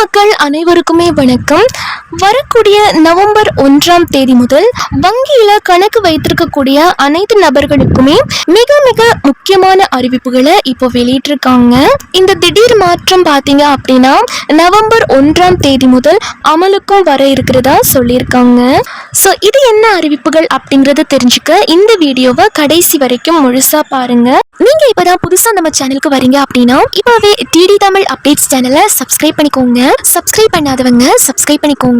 மக்கள் அனைவருக்குமே வணக்கம். வரக்கூடிய நவம்பர் ஒன்றாம் தேதி முதல் வங்கியில கணக்கு வைத்திருக்கக்கூடிய அனைத்து நபர்களுக்குமே மிக மிக முக்கியமான அறிவிப்புகளை இப்போ வெளியிட்டிருக்காங்க. இந்த திடீர் மாற்றம் பார்த்தீங்க அப்படின்னா நவம்பர் ஒன்றாம் தேதி முதல் அமலுக்கும் வர இருக்கிறதா சொல்லியிருக்காங்க. ஸோ இது என்ன அறிவிப்புகள் அப்படிங்கிறத தெரிஞ்சுக்க இந்த வீடியோவை கடைசி வரைக்கும் முழுசா பாருங்க. நீங்க இப்பதான் புதுசா நம்ம சேனலுக்கு வரீங்க அப்படின்னா இப்பவே டிடி தமிழ் அப்டேட்ஸ் சேனலை சப்ஸ்கிரைப் பண்ணிக்கோங்க. சப்ஸ்கிரைப் பண்ணாதவங்க சப்ஸ்கிரைப் பண்ணிக்கோங்க.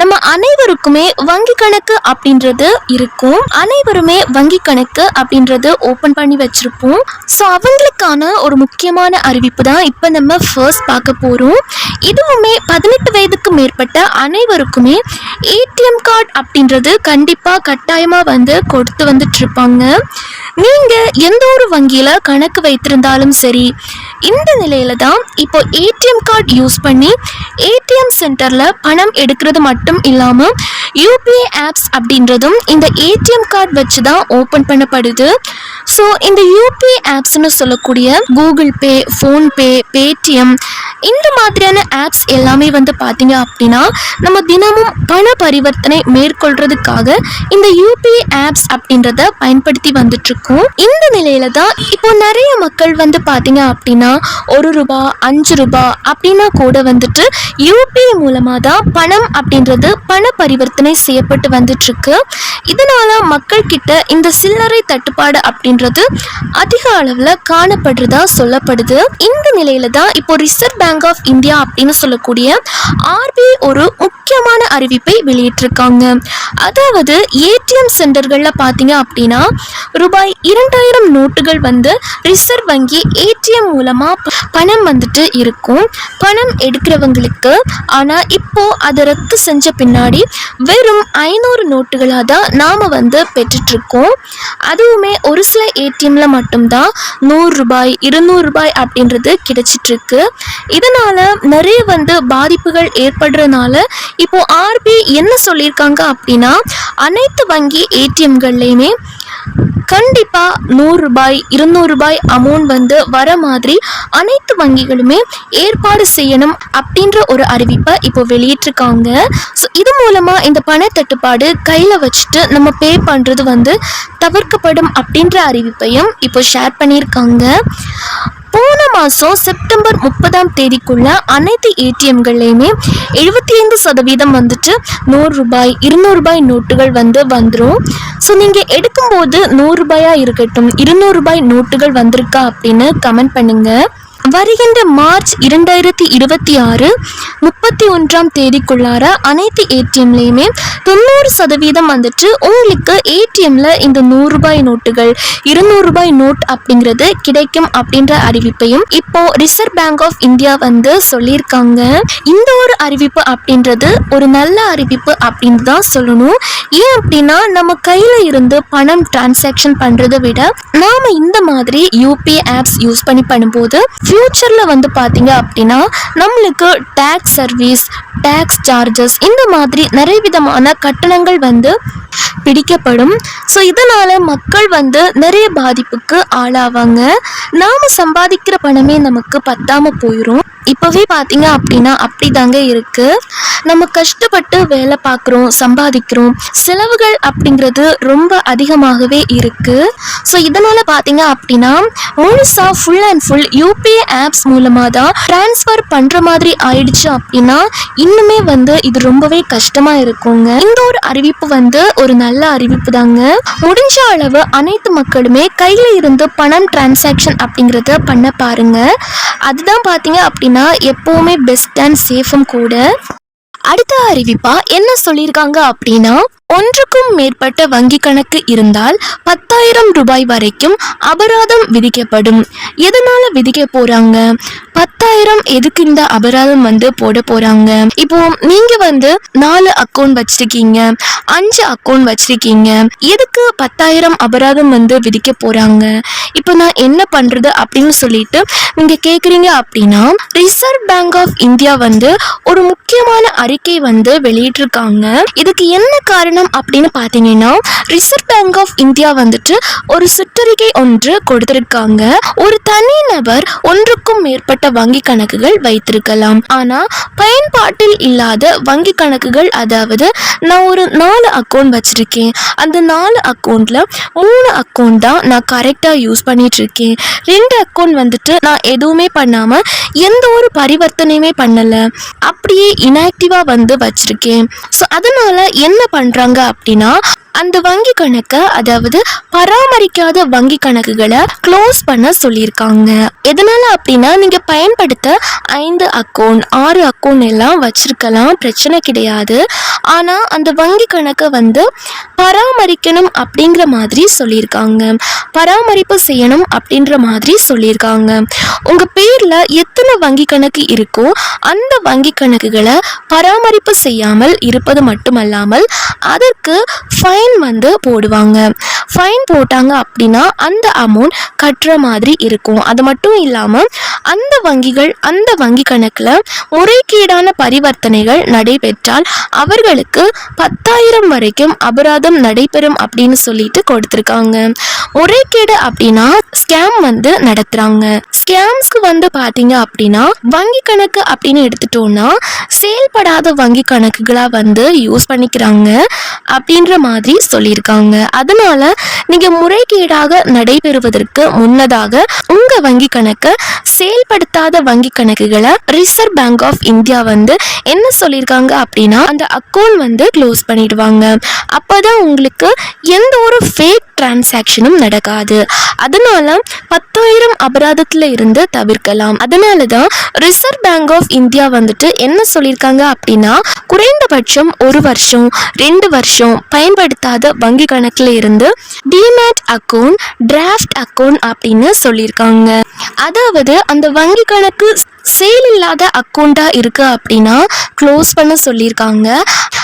நம்ம அனைவருக்குமே வங்கி கணக்கு அப்படின்றது இருக்கும். அனைவருமே வங்கி கணக்கு அப்படின்றது ஓப்பன் பண்ணி வச்சுருப்போம். ஸோ அவங்களுக்கான ஒரு முக்கியமான அறிவிப்பு தான் இப்போ நம்ம ஃபர்ஸ்ட் பார்க்க போகிறோம் இதுவுமே பதினெட்டு வயதுக்கு மேற்பட்ட அனைவருக்குமே ஏடிஎம் கார்டு அப்படின்றது கண்டிப்பாக கட்டாயமாக வந்து கொடுத்து வந்துட்டு இருப்பாங்க. எந்த ஒரு வங்கியில் கணக்கு வைத்திருந்தாலும் சரி இந்த நிலையில தான் இப்போ ஏடிஎம் கார்டு யூஸ் பண்ணி ஏடிஎம் சென்டரில் பணம் எடுக்கிறது மட்டும் இல்லாம யூபிஐ ஆப்ஸ் அப்படின்றதும் இந்த ஏடிஎம் கார்டு வச்சு தான் ஓப்பன் பண்ணப்படுது. ஸோ இந்த யூபிஐ ஆப்ஸ்னு சொல்லக்கூடிய கூகுள் பே ஃபோன்பே பேடிஎம் இந்த மாதிரியான ஆப்ஸ் எல்லாமே வந்து பார்த்தீங்க அப்படின்னா நம்ம தினமும் பண பரிவர்த்தனை மேற்கொள்றதுக்காக இந்த யூபிஐ ஆப்ஸ் அப்படின்றத பயன்படுத்தி வந்துட்ருக்கோம் இந்த நிலையில தான் இப்போ நிறைய மக்கள் வந்து பார்த்தீங்க அப்படின்னா ஒரு ரூபா அஞ்சு ரூபா அப்படின்னா கூட வந்துட்டு யூபிஐ மூலமாக தான் பணம் அப்படி அப்படின்றது பண பரிவர்த்தனை செய்யப்பட்டு வந்துட்டு இருக்கு இதனால மக்கள் கிட்ட இந்த சில்லறை தட்டுப்பாடு அப்படின்றது அதிக அளவில் காணப்படுறதா சொல்லப்படுது. இந்த நிலையில தான் இப்போ ரிசர்வ் பேங்க் ஆஃப் இந்தியா அப்படின்னு சொல்லக்கூடிய ஆர்பிஐ ஒரு முக்கியமான அறிவிப்பை வெளியிட்டிருக்காங்க. அதாவது ஏடிஎம் சென்டர்களில் பார்த்தீங்க அப்படின்னா ரூபாய் இரண்டாயிரம் நோட்டுகள் வந்து ரிசர்வ் வங்கி ஏடிஎம் மூலமாக பணம் வந்துட்டு இருக்கும். பணம் எடுக்கிறவங்களுக்கு ஆனால் இப்போ அதை ரத்து செஞ்ச பின்னாடி வெறும் ஐநூறு நோட்டுகளாக தான் நாம் வந்து பெற்றுட்ருக்கோம் அதுவுமே ஒரு சில ஏடிஎம்மில் மட்டும்தான் நூறு ரூபாய் இருநூறு ரூபாய் அப்படின்றது கிடச்சிட்ருக்கு இதனால் நிறைய வந்து பாதிப்புகள் ஏற்படுறதுனால இப்போ ஆர்பிஐ என்ன சொல்லியிருக்காங்க அப்படின்னா அனைத்து வங்கி ஏடிஎம்கள்லையுமே கண்டிப்பாக நூறு ரூபாய் இருநூறு ரூபாய் அமௌண்ட் வந்து வர மாதிரி அனைத்து வங்கிகளுமே ஏற்பாடு செய்யணும் அப்படின்ற ஒரு அறிவிப்பை இப்போ வெளியிட்டிருக்காங்க. ஸோ இது மூலமாக இந்த பண தட்டுப்பாடு கையில் வச்சுட்டு நம்ம பே பண்ணுறது வந்து தவிர்க்கப்படும் அப்படின்ற அறிவிப்பையும் இப்போ ஷேர் பண்ணியிருக்காங்க. போன மாதம் செப்டம்பர் முப்பதாம் தேதிக்குள்ள அனைத்து ஏடிஎம்கள்லையுமே எழுபத்தி ஐந்து சதவீதம் வந்துட்டு நூறு ரூபாய் இருநூறு ரூபாய் நோட்டுகள் வந்து வந்துடும் ஸோ நீங்கள் எடுக்கும்போது நூறுரூபாயாக இருக்கட்டும் இருநூறுபாய் நோட்டுகள் வந்திருக்கா அப்படின்னு கமெண்ட் பண்ணுங்கள் வருகின்ற மார்ச் இரண்டாயிரத்தி இருபத்தி ஆறு முப்பத்தி ஒன்றாம் தேதிக்குள்ளார அனைத்து ஏடிஎம்லேயுமே தொண்ணூறு சதவீதம் வந்துட்டு உங்களுக்கு ஏடிஎம்ல இந்த நூறுரூபாய் நோட்டுகள் இருநூறுபாய் நோட் அப்படிங்கிறது கிடைக்கும் அப்படின்ற அறிவிப்பையும் இப்போ ரிசர்வ் பேங்க் ஆஃப் இந்தியா வந்து சொல்லியிருக்காங்க. இந்த ஒரு அறிவிப்பு அப்படின்றது ஒரு நல்ல அறிவிப்பு அப்படின்னு தான் சொல்லணும். ஏன் அப்படின்னா நம்ம கையில இருந்து பணம் டிரான்சாக்ஷன் பண்றதை விட நாம இந்த மாதிரி யூபிஐ ஆப்ஸ் யூஸ் பண்ணி பண்ணும்போது ஃப்யூச்சரில் வந்து பார்த்திங்க அப்படின்னா நம்மளுக்கு டேக்ஸ் சர்வீஸ் டேக்ஸ் சார்ஜஸ் இந்த மாதிரி நிறைய விதமான கட்டணங்கள் வந்து பிடிக்கப்படும். ஸோ இதனால் மக்கள் வந்து நிறைய பாதிப்புக்கு ஆளாவாங்க. நாம் சம்பாதிக்கிற பணமே நமக்கு பத்தாமல் போயிடும் இப்போவே பார்த்தீங்க அப்படின்னா அப்படி தாங்க இருக்கு. நம்ம கஷ்டப்பட்டு வேலை பார்க்குறோம் சம்பாதிக்கிறோம். செலவுகள் அப்படிங்கிறது ரொம்ப அதிகமாகவே இருக்குது ஸோ இதனால் பார்த்தீங்க அப்படின்னா முழுசாக ஃபுல் அண்ட் ஃபுல் யூபி நிறைய ஆப்ஸ் மூலமாக தான் ட்ரான்ஸ்ஃபர் பண்ணுற மாதிரி ஆயிடுச்சு அப்படின்னா இன்னுமே வந்து இது ரொம்பவே கஷ்டமாக இருக்குங்க. இந்த ஒரு அறிவிப்பு வந்து ஒரு நல்ல அறிவிப்பு தாங்க. முடிஞ்ச அளவு அனைத்து மக்களுமே கையில் இருந்து பணம் டிரான்சாக்ஷன் அப்படிங்கிறத பண்ண பாருங்க. அதுதான் பார்த்தீங்க அப்படின்னா எப்போவுமே பெஸ்ட் அண்ட் சேஃபும் கூட. அடுத்த அறிவிப்பா என்ன சொல்லியிருக்காங்க அப்படின்னா ஒன்றுக்கும் மேற்பட்ட வங்கி கணக்கு இருந்தால் பத்தாயிரம் ரூபாய் வரைக்கும் அபராதம் விதிக்கப்படும். எதனால விதிக்க போறாங்க? பத்தாயிரம் எதுக்கு இந்த அபராதம் வந்து போட போறாங்க? இப்போ நீங்க வந்து நாலு அக்கௌண்ட் வச்சிருக்கீங்க. அஞ்சு அக்கௌண்ட் வச்சிருக்கீங்க. எதுக்கு பத்தாயிரம் அபராதம் வந்து விதிக்க போறாங்க? இப்போ நான் என்ன பண்றது அப்படின்னு சொல்லிட்டு நீங்க கேக்குறீங்க அப்படின்னா ரிசர்வ் பேங்க் ஆஃப் இந்தியா வந்து ஒரு முக்கியமான அறிக்கை வந்து வெளியிட்டிருக்காங்க. இதுக்கு என்ன காரணம் அப்படின்னு பார்த்தீங்கன்னா ரிசர்வ் பேங்க் ஆஃப் இந்தியா வந்துட்டு ஒரு சுற்றறிக்கை ஒன்று கொடுத்திருக்காங்க. ஒரு தனி நபர் ஒன்றுக்கும் மேற்பட்ட வங்கி கணக்குகள் வைத்திருக்கலாம். ஆனால் பயன்பாட்டில் இல்லாத வங்கி கணக்குகள் அதாவது நான் ஒரு நாலு அக்கௌண்ட் வச்சுருக்கேன். அந்த நாலு அக்கௌண்ட்டில் மூணு அக்கௌண்ட் தான் நான் கரெக்டாக யூஸ் பண்ணிகிட்ருக்கேன் இருக்கேன் ரெண்டு அக்கௌண்ட் வந்துட்டு நான் எதுவுமே பண்ணாமல் எந்த ஒரு பரிவர்த்தனையுமே பண்ணலை. அப்படியே இன்ஆக்டிவாக வந்து வச்சுருக்கேன். ஸோ அதனால் என்ன பண்றாங்க அப்படின்னா அந்த வங்கி கணக்கை அதாவது பராமரிக்காத வங்கி கணக்குகளை க்ளோஸ் பண்ண சொல்லியிருக்காங்க. எதனால அப்படின்னா நீங்க பயன்படுத்த ஐந்து அக்கௌண்ட் ஆறு அக்கௌண்ட் எல்லாம் வச்சிருக்கலாம் பிரச்சனை கிடையாது. ஆனால் அந்த வங்கி கணக்கை வந்து பராமரிக்கணும் அப்படிங்கிற மாதிரி சொல்லியிருக்காங்க. பராமரிப்பு செய்யணும் அப்படின்ற மாதிரி சொல்லியிருக்காங்க. உங்கள் பேரில் எத்தனை வங்கி கணக்கு இருக்கோ அந்த வங்கி கணக்குகளை பராமரிப்பு செய்யாமல் இருப்பது மட்டுமல்லாமல் அதற்கு ஃபைன் வந்து போடுவாங்க. ஃபைன் போட்டாங்க அப்படின்னா அந்த அமௌண்ட் கட்டுற மாதிரி இருக்கும். அது மட்டும் இல்லாமல் அந்த வங்கிகள் அந்த வங்கி கணக்கில் முறைகேடான பரிவர்த்தனைகள் நடைபெற்றால் அவர்கள் அவர்களுக்கு பத்தாயிரம் வரைக்கும் அபராதம் நடைபெறும் அப்படின்னு சொல்லிட்டு கொடுத்துருக்காங்க. முறைகேடு அப்படின்னா ஸ்கேம் வந்து நடத்துறாங்க. ஸ்கேம்ஸ்க்கு வந்து பாத்தீங்க அப்படின்னா வங்கி கணக்கு அப்படின்னு எடுத்துட்டோம்னா செயல்படாத வங்கி கணக்குகளா வந்து யூஸ் பண்ணிக்கிறாங்க அப்படின்ற மாதிரி சொல்லியிருக்காங்க. அதனால நீங்க முறைகேடாக நடைபெறுவதற்கு முன்னதாக உங்க வங்கி கணக்கை செயல்படுத்தாத வங்கி கணக்குகளை ரிசர்வ் பேங்க் ஆஃப் இந்தியா வந்து என்ன சொல்லியிருக்காங்க அப்படின்னா அந்த அக்கௌண்ட் வந்து க்ளோஸ் பண்ணிடுவாங்க. அப்பதான் உங்களுக்கு எந்த ஒரு ஃபேக் டிரான்சாக்ஷனும் நடக்காது. அதனால் பத்தாயிரம் அபராதத்தில் இருந்து தவிர்க்கலாம். அதனால தான் ரிசர்வ் பேங்க் ஆஃப் இந்தியா வந்துட்டு என்ன சொல்லியிருக்காங்க அப்படின்னா குறைந்தபட்சம் ஒரு வருஷம் ரெண்டு வருஷம் பயன்படுத்தாத வங்கி கணக்கில் இருந்து டிமேட் அக்கௌண்ட் டிராஃப்ட் அக்கௌண்ட் அப்படின்னு சொல்லியிருக்காங்க. அதாவது அந்த வங்கி கணக்கு சேல் இல்லாத அக்கௌண்ட்டாக இருக்கு அப்படின்னா க்ளோஸ் பண்ண சொல்லியிருக்காங்க.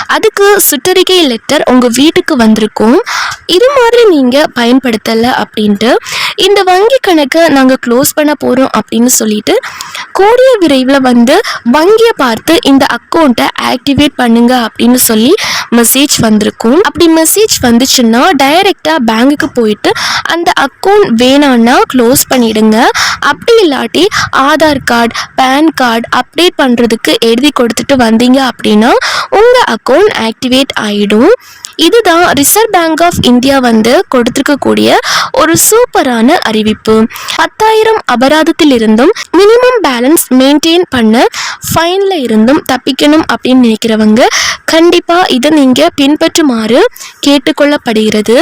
அதுக்கு சுற்றறிக்கை லெட்டர் உங்கள் வீட்டுக்கு வந்திருக்கும். இது மாதிரி நீங்கள் பயன்படுத்தலை அப்படின்ட்டு இந்த வங்கி கணக்கை நாங்கள் க்ளோஸ் பண்ண போகிறோம் அப்படின்னு சொல்லிட்டு கூடிய விரைவில் வந்து வங்கியை பார்த்து இந்த அக்கௌண்ட்டை ஆக்டிவேட் பண்ணுங்க அப்படின்னு சொல்லி மெசேஜ் வந்திருக்கும். அப்படி மெசேஜ் வந்துச்சுன்னா டைரெக்டாக பேங்குக்கு போயிட்டு அந்த அக்கௌண்ட் வேணான்னா க்ளோஸ் பண்ணிவிடுங்க அப்படி இல்லாட்டி Aadhaar card PAN card update பண்ணுறதுக்கு எழுதி கொடுத்துட்டு வந்தீங்க அப்படின்னா உங்கள் அக்கௌண்ட் ஆக்டிவேட் ஆகிடும் இதுதான் ரிசர்வ் பேங்க் ஆஃப் இந்தியா வந்து கொடுத்துருக்கக்கூடிய ஒரு சூப்பரான அறிவிப்பு. பத்தாயிரம் அபராதத்தில் இருந்தும் மினிமம் பேலன்ஸ் மெயின்டைன் பண்ண ஃபைனில் இருந்தும் தப்பிக்கணும் அப்படின்னு நினைக்கிறவங்க கண்டிப்பாக இதை நீங்கள் பின்பற்றுமாறு கேட்டுக்கொள்ளப்படுகிறது.